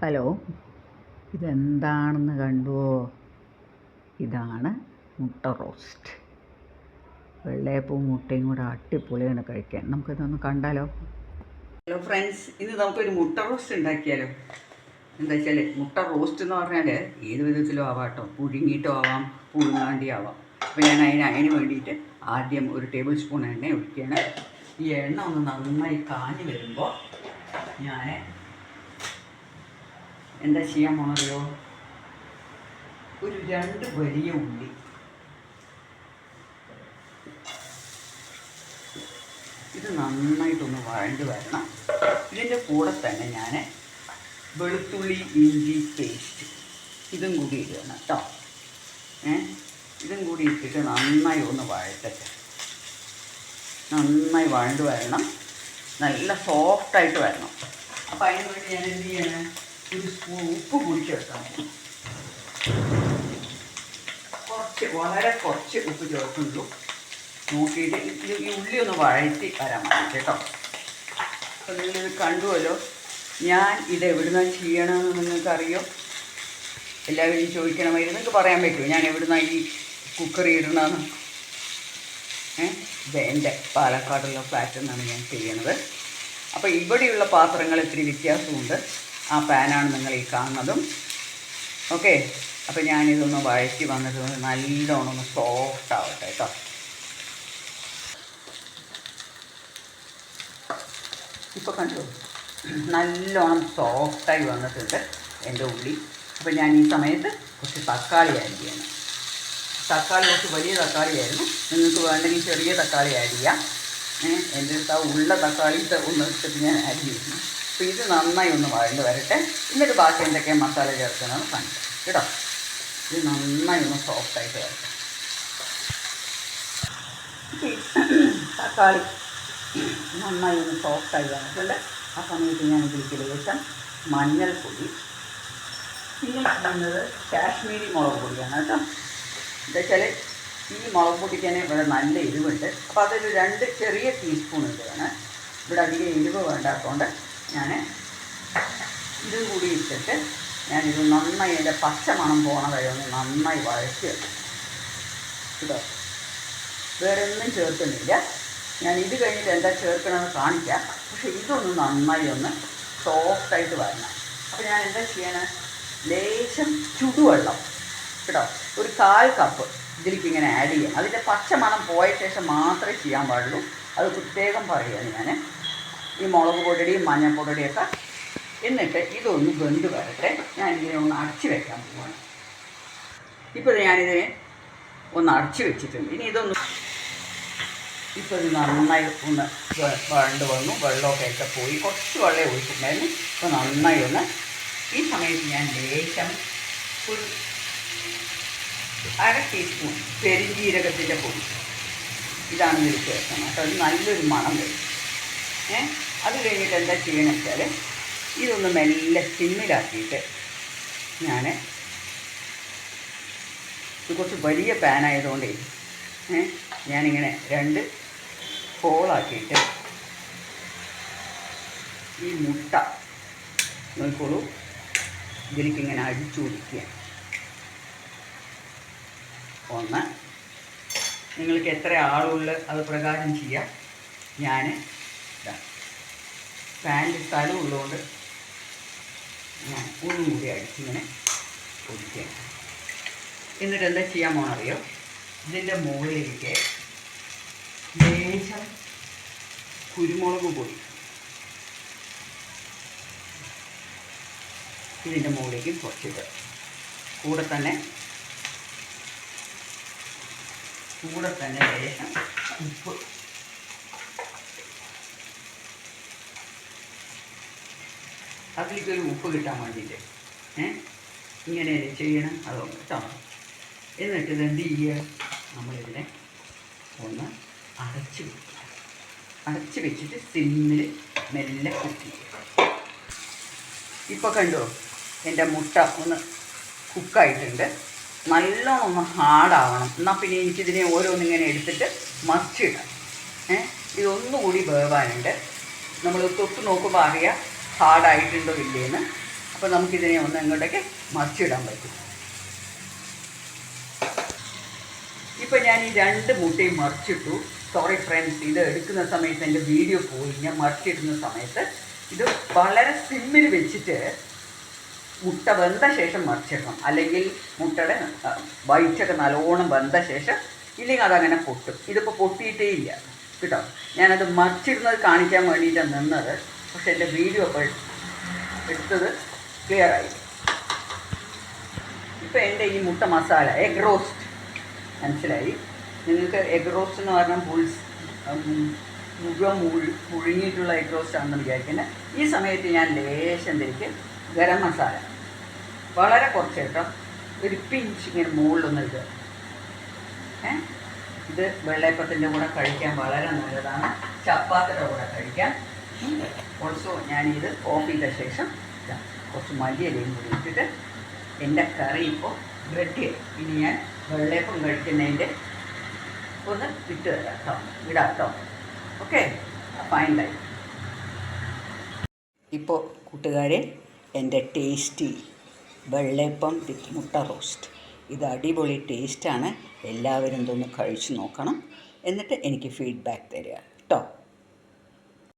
Hello. ഇതെന്താണെന്ന് കണ്ടുവോ? ഇതാണ് മുട്ട റോസ്റ്റ്. വെള്ളയപ്പവും മുട്ടയും കൂടെ അടിപൊളിയാണ് കഴിക്കാൻ. നമുക്കിതൊന്ന് കണ്ടാലോ? ഹലോ ഫ്രണ്ട്സ് ഇന്ന് നമുക്കൊരു മുട്ട റോസ്റ്റ് ഉണ്ടാക്കിയാലോ? എന്താ വെച്ചാൽ മുട്ട റോസ്റ്റ് എന്ന് പറഞ്ഞാൽ ഏത് വിധത്തിലും ആവാം കേട്ടോ പുഴുങ്ങിയിട്ടും ആവാം പുഴുങ്ങാണ്ടി ആവാം അപ്പോൾ ഞാൻ അതിന് അതിന് വേണ്ടിയിട്ട് ആദ്യം ഒരു ടേബിൾ സ്പൂൺ എണ്ണ ഒഴിക്കുകയാണ്. ഈ എണ്ണ ഒന്ന് നന്നായി കാഞ്ഞ് വരുമ്പോൾ ഞാൻ എന്താ ചെയ്യാൻ പോണറിയോ ഒരു രണ്ട് വലിയ ഉള്ളി. ഇത് നന്നായിട്ടൊന്ന് വഴണ്ട് വരണം. ഇതിന്റെ കൂടെ തന്നെ ഞാൻ വെളുത്തുള്ളി ഇഞ്ചി പേസ്റ്റ് ഇതും കൂടി ഇടണം കേട്ടോ. ഏ? ഇതും കൂടി ഇട്ടിട്ട് നന്നായി ഒന്ന് വഴറ്റട്ടെ. നന്നായി വഴണ്ട് വരണം. നല്ല സോഫ്റ്റായിട്ട് വരണം. അപ്പോൾ അതിന് വേണ്ടി ഞാൻ എന്ത് ചെയ്യണം? ഒരു സ്പൂൺ ഉപ്പ് കൂടി ചേർക്കാം കുറച്ച് വളരെ കുറച്ച് ഉപ്പ് ചേർക്കുള്ളൂ നോക്കിയിട്ട് ഈ ഉള്ളി ഒന്ന് വഴറ്റി വരാൻ മതി കേട്ടോ. അപ്പോൾ നിങ്ങളിത് കണ്ടുവല്ലോ. ഞാൻ ഇത് എവിടുന്നാണ് ചെയ്യണമെന്ന് നിങ്ങൾക്കറിയോ? എല്ലാവരും ചോദിക്കണമായിരുന്നു നിങ്ങൾക്ക് പറയാൻ പറ്റുമോ? ഞാൻ എവിടുന്നാണ് ഈ കുക്കറി ഇടണമെന്ന് ഇത് എന്റെ പാലക്കാടുള്ള ഫ്ലാറ്റിൽ നിന്നാണ് ഞാൻ ചെയ്യുന്നത്. അപ്പോൾ ഇവിടെയുള്ള പാത്രങ്ങൾ ഇത്തിരി വ്യത്യാസമുണ്ട്. ആ പാനാണ് നിങ്ങൾ ഈ കാണുന്നതും. ഓക്കെ. അപ്പോൾ ഞാനിതൊന്ന് വഴറ്റി വന്നിട്ട് നല്ലോണം ഒന്ന് സോഫ്റ്റ് ആവട്ടെ കേട്ടോ ഇപ്പോൾ കണ്ടു? നല്ലോണം സോഫ്റ്റായി വന്നിട്ടുണ്ട് എന്റെ ഉള്ളി. അപ്പോൾ ഞാൻ ഈ സമയത്ത് കുറച്ച് തക്കാളി ആഡ് ചെയ്യണം. തക്കാളി കുറച്ച് വലിയ തക്കാളിയായിരുന്നു നിങ്ങൾക്ക് വേണ്ടെങ്കിൽ ചെറിയ തക്കാളി ആഡ് ചെയ്യാം. എന്റെ അടുത്ത് ആ ഉള്ള തക്കാളി ഒന്ന് എടുത്തിട്ട് ഞാൻ ആഡ് ചെയ്യുന്നു അപ്പോൾ ഇത് നന്നായി ഒന്ന് വഴണ്ട് വരട്ടെ. എന്നിട്ട് ബാക്കി എന്തൊക്കെ മസാല ചേർക്കുന്നതാണ് കാണിക്കാം കേട്ടോ? ഇത് നന്നായി ഒന്ന് സോഫ്റ്റായിട്ട് വരട്ടെ. തക്കാളി നന്നായി ഒന്ന് സോഫ്റ്റായി വന്നിട്ടുണ്ട്. ആ സമയത്ത് ഞാൻ ഇതിലേക്ക് ലേശം മഞ്ഞൾപ്പൊടി. പിന്നെ ചെയ്യുന്നത് കാശ്മീരി മുളക് പൊടിയാണ് കേട്ടോ. എന്താ വെച്ചാൽ ഈ മുളക് പൊടിക്കാൻ ഇവിടെ നല്ല എരിവുണ്ട്. അപ്പോൾ അതൊരു രണ്ട് ചെറിയ ടീസ്പൂൺ ഇടുകയാണ്. ഇവിടെ അധികം എരിവ് വേണ്ടാത്തതുകൊണ്ട് ഞാൻ ഇതും കൂടി ഇട്ടിട്ട് ഞാനിത് നന്നായി അതിന്റെ പച്ച മണം പോണ വരെ നന്നായി വഴറ്റി ഇതോ വേറെ ഒന്നും ചേർക്കുന്നില്ല. ഞാൻ ഇത് കഴിഞ്ഞിട്ട് എന്താ ചേർക്കണമെന്ന് കാണിക്കാം. പക്ഷേ ഇതൊന്ന് നന്നായി ഒന്ന് സോഫ്റ്റായിട്ട് വരണം. അപ്പോൾ ഞാൻ എന്താ ചെയ്യണം? ലേശം ചുടുവെള്ളം. കേട്ടോ? ഒരു കാൽ കപ്പ് ഇതിലേക്ക് ഇങ്ങനെ ആഡ് ചെയ്യാം. അതിന്റെ പച്ച മണം പോയ ശേഷം മാത്രമേ ചെയ്യാൻ പാടുള്ളൂ. അത് പ്രത്യേകം പറയുകയാണ് ഞാൻ ഈ മുളക് പൊടിയുടെയും മഞ്ഞൾപ്പൊടിയുടെയൊക്കെ എന്നിട്ട് ഇതൊന്ന് വെന്ത് വരട്ടെ. ഞാൻ ഇതിനെ ഒന്ന് അടച്ചു വെക്കാൻ പോവാണ്. ഇപ്പോൾ ഞാനിതിനെ ഒന്ന് അടച്ചു വെച്ചിട്ടുണ്ട്. ഇനി ഇതൊന്ന് ഇപ്പോൾ ഇത് നന്നായി ഒന്ന് വരണ്ട് വന്നു. വെള്ളമൊക്കെ ഒക്കെ പോയി. കുറച്ച് വെള്ളം ഒഴിച്ചിട്ടുണ്ടായിരുന്നു. ഇപ്പോൾ നന്നായി ഒന്ന് ഈ സമയത്ത് ഞാൻ ലേശം ഒരു അര ടീസ്പൂൺ പെരിഞ്ജീരകത്തിന്റെ പൊടി. ഇതാണ് ഇതിൽ ചേർക്കുന്നത് അത് നല്ലൊരു മണം വരും. ഏ? അത് കഴിഞ്ഞിട്ട് എന്താ ചെയ്യണം വെച്ചാൽ ഇതൊന്ന് മെല്ലെ സിമ്മിലാക്കിയിട്ട് ഞാൻ ഇത് കുറച്ച് വലിയ പാനായതുകൊണ്ടേ ഞാനിങ്ങനെ രണ്ട് ഹോളാക്കിയിട്ട് ഈ മുട്ട നോക്കിക്കോളൂ. ഇതിലേക്കിങ്ങനെ അടിച്ചു കൊടുക്കുക ഒന്ന് നിങ്ങൾക്ക് എത്ര ആളുള്ള അത് പ്രകാരം ചെയ്യാം. ഞാൻ പാനിൽ സ്ഥലം ഉള്ളതുകൊണ്ട് ഞാൻ ഒന്നും കൂടി അടിച്ചിങ്ങനെ പൊടിക്കുക എന്നിട്ട് എന്താ ചെയ്യാൻ പോകണറിയോ ഇതിന്റെ മുകളിലേക്ക് ലേശം കുരുമുളക് പൊടി. ഇതിന്റെ മുകളിലേക്ക് കുറച്ചിട്ട് കൂടെ തന്നെ കൂടെ തന്നെ ലേശം ഉപ്പ് അതിലേക്കൊരു ഉപ്പ് കിട്ടാൻ വേണ്ടിയിട്ട്. ഏ? ഇങ്ങനെ ചെയ്യണം. അതുകൊണ്ട് കേട്ടോ. എന്നിട്ട് ഇത് എന്ത് ചെയ്യുക? നമ്മളിതിനെ ഒന്ന് അടച്ചു വെക്കുക. അടച്ചു വെച്ചിട്ട് സിമ്മിൽ മെല്ലെ കുക്ക് ചെയ്യുക ഇപ്പോൾ കണ്ടോ? എന്റെ മുട്ട ഒന്ന് കുക്കായിട്ടുണ്ട്. നല്ലോണം ഒന്ന് ഹാർഡാവണം. എന്നാൽ പിന്നെ എനിക്കിതിനെ ഓരോന്നിങ്ങനെ എടുത്തിട്ട് മറിച്ചിടാം. ഏ? ഇതൊന്നുകൂടി വേവാനുണ്ട്. നമ്മൾ തൊട്ട് നോക്കുമ്പോൾ അറിയാം. ഹാർഡായിട്ടുണ്ടോ ഇല്ലേന്ന് അപ്പോൾ നമുക്കിതിനെ ഒന്ന് ഇങ്ങോട്ടേക്ക് മറിച്ചിടാൻ പറ്റും. ഇപ്പം ഞാൻ ഈ രണ്ട് മുട്ടയും മറിച്ചിട്ടു. സോറി ഫ്രണ്ട്സ് ഇത് എടുക്കുന്ന സമയത്ത് എന്റെ വീഡിയോ പോയി. ഞാൻ മറിച്ചിടുന്ന സമയത്ത് ഇത് വളരെ സിമ്മിൽ വെച്ചിട്ട് മുട്ട വെന്ത ശേഷം മറിച്ചിടണം. അല്ലെങ്കിൽ മുട്ടയുടെ വൈറ്റൊക്കെ നല്ലോണം വെന്ത ശേഷം ഇല്ലെങ്കിൽ അതങ്ങനെ പൊട്ടും. ഇതിപ്പോൾ പൊട്ടിയിട്ടേ ഇല്ല. കേട്ടോ? ഞാനത് മറിച്ചിടുന്നത് കാണിക്കാൻ വേണ്ടിയിട്ടാണ് നിന്നത്. പക്ഷെ എന്റെ വീഡിയോ അപ്പോൾ എടുത്തത് ക്ലിയറായി ഇപ്പോൾ എന്റെ ഈ മുട്ട മസാല എഗ് റോസ്റ്റ് മനസ്സിലായി? നിങ്ങൾക്ക് എഗ് റോസ്റ്റ് എന്ന് പറഞ്ഞാൽ ബുൾസ് മുഴുവൻ മുഴു പുഴുങ്ങിയിട്ടുള്ള എഗ് റോസ്റ്റ് ആണെന്ന് വിചാരിക്കുന്നത് ഈ സമയത്ത് ഞാൻ ലേശം തിരിക്ക് ഗരം മസാല. വളരെ കുറച്ച് കേട്ടോ. ഒരു പിഞ്ച് ഇങ്ങനെ മുകളിലൊന്നും ഏ? ഇത് വെള്ളയപ്പത്തിന്റെ കൂടെ കഴിക്കാൻ വളരെ നല്ലതാണ്. ചപ്പാത്തിയുടെ കൂടെ കഴിക്കാം. ഓൾസോ ഞാനിത് ഓഫ് ചെയ്ത ശേഷം കുറച്ച് മല്ലിയിലയും കൂടി ഇട്ടിട്ട് എന്റെ കറി ഇപ്പോൾ ബ്രെഡ് ഇനി ഞാൻ വെള്ളയപ്പം കഴിക്കുന്നതിന്റെ ഒന്ന് ഇട്ട് തരാം കേട്ടോ ഇടാം ഓക്കെ ഫൈൻ ലൈ ഇപ്പോൾ കൂട്ടുകാരെ എന്റെ ടേസ്റ്റി വെള്ളയപ്പം വിത്ത് മുട്ട റോസ്റ്റ് ഇത് അടിപൊളി ടേസ്റ്റാണ് എല്ലാവരും ഇതൊന്ന് കഴിച്ചു നോക്കണം. എന്നിട്ട് എനിക്ക് ഫീഡ്ബാക്ക് തരിക. കേട്ടോ?